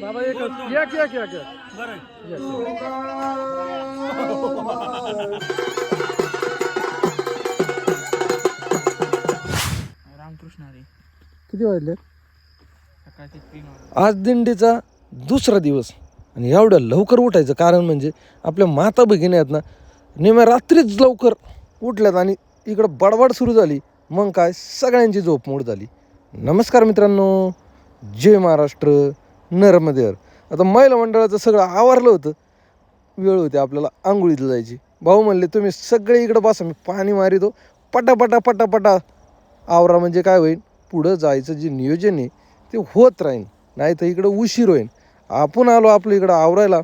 बाबा एक एक एक एक. रामकृष्ण हरी किती वाजले? सकाळचे तीन वाजता आज दिंडीचा दुसरा दिवस. आणि एवढं लवकर उठायचं कारण म्हणजे आपल्या माता भगिनी आहेत ना नेहमी रात्रीच लवकर उठल्यात आणि इकडं बडबड सुरू झाली. मग काय? सगळ्यांची झोप मोड झाली. नमस्कार मित्रांनो. जय महाराष्ट्र. नर्मदेवर. आता महिला मंडळाचं सगळं आवरलं होतं. वेळ होती आपल्याला आंघोळीला जायची. भाऊ म्हणले तुम्ही सगळे इकडं बसा मी पाणी मारितो. पटापटा पटापटा आवरा म्हणजे काय होईल पुढं जायचं जे नियोजन आहे ते होत राहील नाही तर इकडं उशीर होईल आपण आलो आपलं इकडं आवरायला.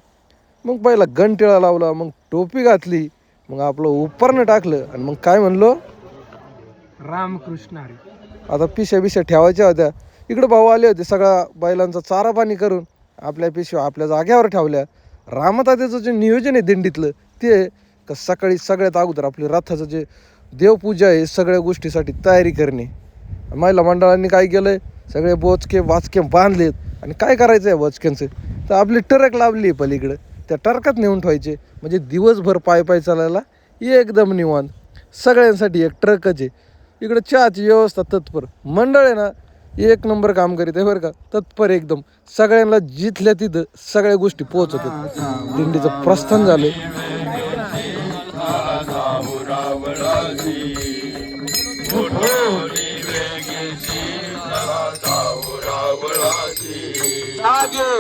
मग पहिला घंटिळा लावला मग टोपी घातली मग आपलं उपरणं टाकलं आणि मग काय म्हणलो? रामकृष्ण आता पिशा बिशा ठेवायच्या होत्या. इकडं भाऊ आले होते सगळा बैलांचा चारा पाणी करून. आपल्या पिशव्या आपल्या जाग्यावर ठेवल्या. रामतात्याचं जे नियोजन आहे दिंडीतलं ते का सकाळी सगळ्यात अगोदर आपली रथाचं जे देवपूजा आहे सगळ्या गोष्टीसाठी तयारी करणे. महिला मंडळांनी काय केलं आहे सगळे बोचके वाचके बांधलेत. आणि काय करायचं आहे बोचक्यांचं? तर आपली टरक लावली आहे पलीकडं. त्या टरकात नेऊन ठेवायचे. म्हणजे दिवसभर पाय पाय चालायला एकदम निवांत. सगळ्यांसाठी एक ट्रकच आहे. इकडं चहाची व्यवस्था तत्पर. मंडळ आहे ना एक नंबर काम करीत आहे बरं का तत्पर एकदम सगळ्यांना जिथल्या तिथं सगळ्या गोष्टी पोहोचवतात दिंडीचं प्रस्थान झालं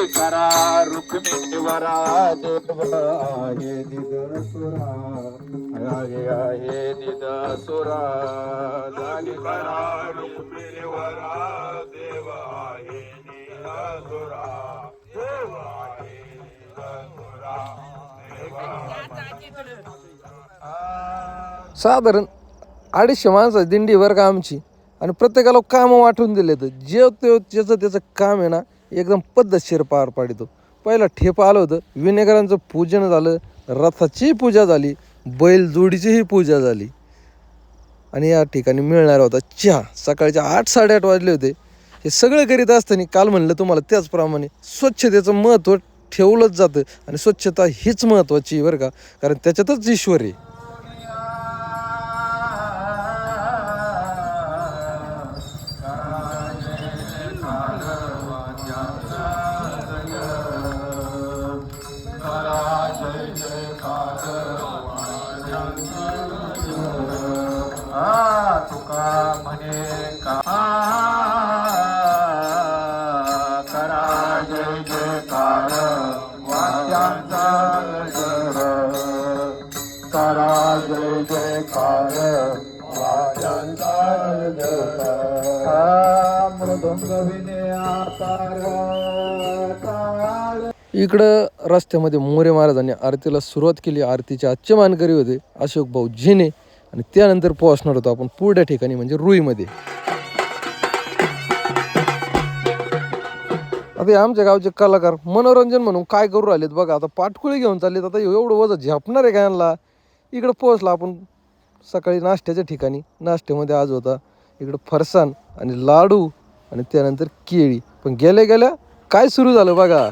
करा देवा सुरा आहे साधारण अडीचशे माणसं दिंडी बरं का आमची. आणि प्रत्येकाला कामं वाटून दिले तर जे ते ज्याचं त्याचं काम आहे ना एकदम पद्धतशीर पार पाडितो. पहिला ठेपा आलं होतं विनेगरांचं पूजन झालं रथाची पूजा झाली बैलजोडीचीही पूजा झाली. आणि या ठिकाणी मिळणार होता चहा. सकाळच्या आठ साडेआठ वाजले होते. हे सगळं करीत असताना काल म्हणलं तुम्हाला त्याचप्रमाणे स्वच्छतेचं महत्त्व ठेवलंच जातं. आणि स्वच्छता हीच महत्त्वाची बरं का? कारण त्याच्यातच ईश्वर आहे. इकडं रस्त्यामध्ये मोरे महाराजांनी आरतीला सुरुवात केली. आरतीचे आजचे मानकरी होते अशोक भाऊ झिने. आणि त्यानंतर पोहोचणार होतो आपण पुढच्या ठिकाणी म्हणजे रुईमध्ये. आता हे आमच्या गावचे कलाकार मनोरंजन म्हणून काय करू राहिलेत बघा. आता पाटकुळी घेऊन चाललेत. आता एवढं वजन झेपणार आहे का इकडं पोहोचला आपण सकाळी नाश्त्याच्या ठिकाणी. नाश्त्यामध्ये आज होता इकडं फरसाण आणि लाडू आणि त्यानंतर केळी. पण गेले गेल्या काय सुरू झालं बघा.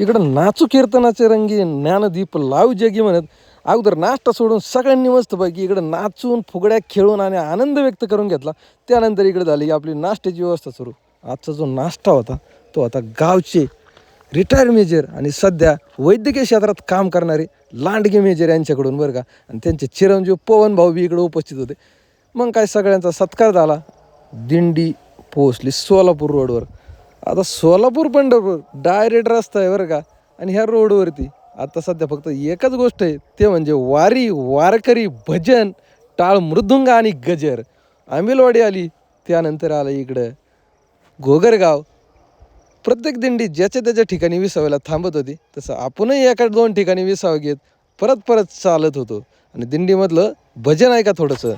इकडं नाचू कीर्तनाचे रंगी ज्ञानदीप लाव जगी म्हणत अगोदर नाश्ता सोडून सगळ्यांनी मस्तपैकी इकडं नाचून फुगड्या खेळून आणि आनंद व्यक्त करून घेतला. त्यानंतर इकडे झाली आपली नाश्त्याची व्यवस्था सुरू. आजचा जो नाश्ता होता तो आता गावचे रिटायर मेजर आणि सध्या वैद्यकीय क्षेत्रात काम करणारे लांडगे मेजर यांच्याकडून बरं का. आणि त्यांचे चिरंजीव पवन भाऊ बी इकडे उपस्थित होते. मग काय सगळ्यांचा सत्कार झाला. दिंडी पोहोचली सोलापूर रोडवर. आता सोलापूर पंढरपूर डायरेक्ट रस्ता आहे बरं का. आणि ह्या रोडवरती आता सध्या फक्त एकच गोष्ट आहे ते म्हणजे वारी वारकरी भजन टाळ मृदुंग आणि गजर. आंबिलवाडी आली त्यानंतर आलं इकडं घोगरगाव. प्रत्येक दिंडी ज्याच्या त्याच्या ठिकाणी विसाव्याला थांबत होती तसं आपणही एका दोन ठिकाणी विसावं घेत परत परत चालत होतो. आणि दिंडीमधलं भजन आहे का थोडंसं?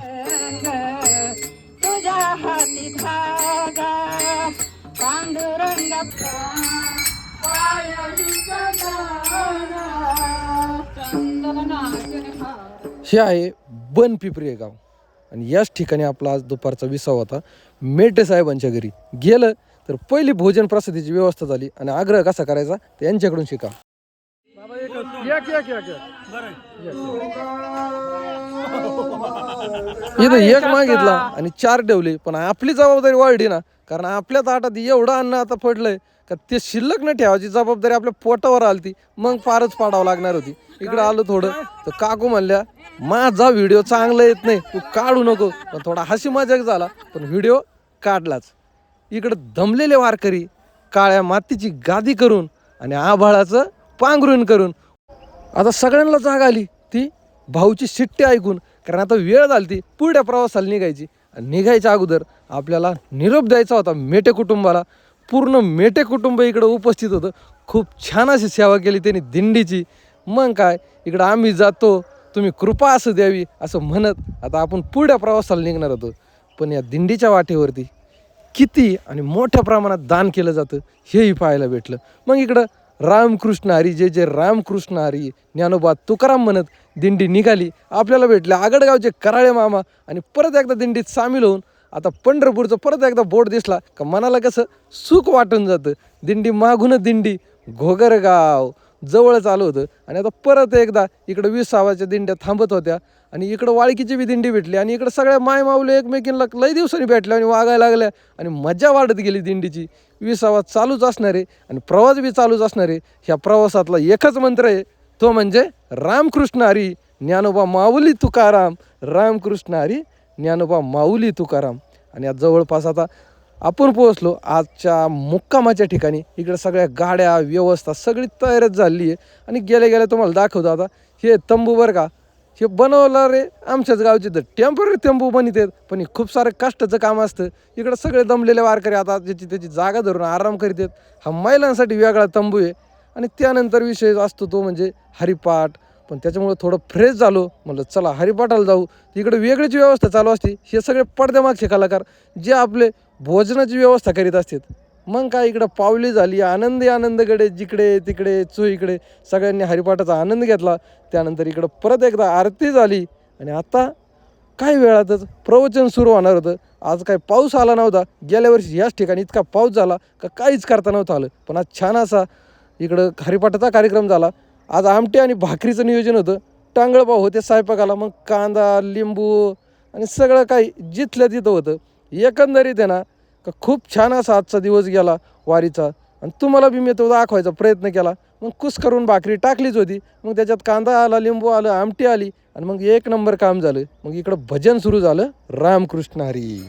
हे आहे बनपिपरी हे गाव. आणि याच ठिकाणी आपला आज दुपारचा विसावा होता. मेटे साहेबांच्या घरी गेलं तर पहिली भोजन प्रसादीची व्यवस्था झाली. आणि आग्रह कसा करायचा ते यांच्याकडून शिका. बाबा एक एक एक. इथं एक मागितला आणि चार ठेवले. पण आपली जबाबदारी वाढली ना कारण आपल्या ताटात एवढं अन्न आता पडलंय का ते शिल्लक न ठेवायची जबाबदारी आपल्या पोटावर आलती. मग फारच पाडावं लागणार होती. इकडं आलो थोडं. तर काकू म्हणल्या माझा व्हिडिओ चांगला येत नाही. तू काढू नको. पण थोडा हसी मजाक झाला. पण व्हिडिओ काढलाच. इकडं दमलेले वारकरी काळ्या मातीची गादी करून आणि आभाळाचं पांघरून करून. आता सगळ्यांना जाग आली ती. भाऊची शिट्टी ऐकून कारण आता वेळ झाली ती पुढ्या प्रवासाला निघायची. आणि निघायच्या अगोदर आपल्याला निरोप द्यायचा होता मेटे कुटुंबाला. पूर्ण मेटे कुटुंब इकडं उपस्थित होतं. खूप छान अशी सेवा केली त्यांनी दिंडीची. मग काय इकडं आम्ही जातो तुम्ही कृपा असं द्यावी असं म्हणत आता आपण पुढ्या प्रवासाला निघणार होतो. पण या दिंडीच्या वाटेवरती किती आणि मोठ्या प्रमाणात दान केलं जातं हेही पाहायला भेटलं. मग इकडं रामकृष्ण हरी जे जे रामकृष्ण हरी. ज्ञानोबा तुकाराम म्हणत दिंडी निघाली. आपल्याला भेटले आगडगावचे कराळे मामा आणि परत एकदा दिंडीत सामील होऊन आता पंढरपूरचं परत एकदा बोट दिसला का मनाला कसं सुख वाटून जातं. दिंडी मागून दिंडी घोगरगाव. जवळच आलं होतं. आणि आता परत एकदा इकडं विसावाच्या दिंड्या थांबत होत्या. आणि इकडं वाळकीची बी दिंडी भेटली. आणि इकडं सगळ्या माय माऊले एकमेकींना लई दिवसांनी भेटल्या आणि वागायला लागल्या. आणि मजा वाढत गेली दिंडीची. वीस सावा चालूच असणार आहे आणि प्रवास बी चालूच असणार ह्या प्रवासातला एकच मंत्र आहे. तो म्हणजे रामकृष्ण हरी ज्ञानोबा माऊली तुकाराम. रामकृष्ण हरी ज्ञानोबा माऊली तुकाराम. आणि आज जवळपास आता आपण पोहोचलो आजच्या मुक्कामाच्या ठिकाणी. इकडे सगळ्या गाड्या व्यवस्था सगळी तयारच झाली आहे. आणि गेल्या गेल्या तुम्हाला दाखवतो आता हे तंबू बरं का हे बनवलं रे आमच्याच गावचे तर टेंपररी तंबू बनतात पण हे खूप सारं कष्टाचं काम असतं. इकडं सगळे दमलेले वारकरी आता ज्याची त्याची जागा धरून आराम करीत आहेत. हा महिलांसाठी वेगळा तंबू आहे. आणि त्यानंतर विषय असतो तो म्हणजे हरिपाठ. पण त्याच्यामुळं थोडं फ्रेश झालो. म्हणलं चला हरिपाठाला जाऊ. इकडे वेगळीच व्यवस्था चालू असते. हे सगळे पडद्यामागचे कलाकार जे आपले भोजनाची व्यवस्था करीत असतात. मग काय इकडं पावली झाली आनंदी आनंदकडे जिकडे तिकडे चोहीकडे सगळ्यांनी हरिपाठाचा आनंद घेतला. त्यानंतर इकडं परत एकदा आरती झाली आणि आता काही वेळातच प्रवचन सुरू होणार होतं. आज काय पाऊस आला नव्हता. गेल्या वर्षी याच ठिकाणी इतका पाऊस झाला का काहीच करता नव्हतं आलं. पण आज छान असा इकडं हरिपाठाचा कार्यक्रम झाला. आज आमटे आणि भाकरीचं नियोजन होतं. टांगळपाव होते स्वयंपाकाला मग कांदा लिंबू आणि सगळं काही जिथल्या तिथं होतं. एकंदरीत आहे ना का खूप छान असा आजचा दिवस गेला वारीचा. आणि तुम्हाला बी मी तो दाखवायचा प्रयत्न केला. मग कुस करून भाकरी टाकलीच होती. मग त्याच्यात कांदा आला लिंबू आलं आमटी आली. आणि मग एक नंबर काम झालं. मग इकडं भजन सुरू झालं. रामकृष्ण हरी.